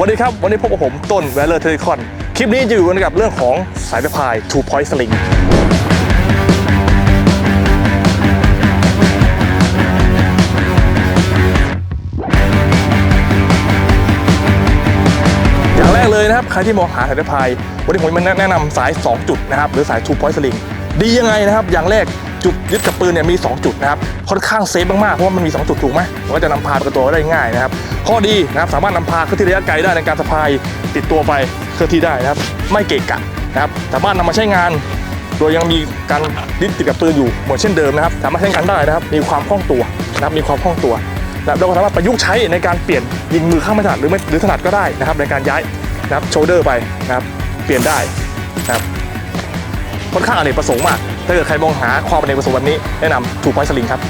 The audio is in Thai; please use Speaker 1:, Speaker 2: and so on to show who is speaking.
Speaker 1: วันนี้ครับ วันนี้พบกับผมต้นแวลเลอร์เทเลคอน คลิปนี้จะอยู่กันกับเรื่องของสายสะพาย Two Point Sling อย่างแรกเลยนะครับ ใครที่มองหาสายสะพาย วันนี้ผมมาแนะนำสาย 2 จุดนะครับ หรือสาย Two Point Sling ดียังไงนะครับ อย่างแรก จุดยึดกับปืนเนี่ยมี 2 จุดนะครับค่อนข้างเซฟมากๆเพราะว่ามันมี 2 จุดถูกไหมมันก็จะนำพาไปกับตัวได้ง่ายนะครับข้อดีนะครับสามารถนำพาเคลื่อนที่ระยะไกลได้ในการสะพายติดตัวไปเคลื่อนที่ได้นะครับ ไม่เกะกะนะครับสามารถนำมาใช้งาน โดยยังมีการยึดติดกับปืนอยู่เหมือนเช่นเดิมนะครับ สามารถใช้งานได้นะครับ มีความคล่องตัวนะครับมีความคล่องตัวนะครับเราก็สามารถประยุกต์ใช้ในการเปลี่ยนยิงมือข้างไม่ถนัดหรือไม่หรือถนัดก็ได้นะครับ ในการย้ายนะครับโชเดอร์ไปนะครับเปลี่ยนได้นะครับ ค่อนข้างอเนกประสงค์มาก ถ้าเกิดใครมองหาความอเนกประสงค์แบบนี้แนะนำถูกพอยสลิงครับ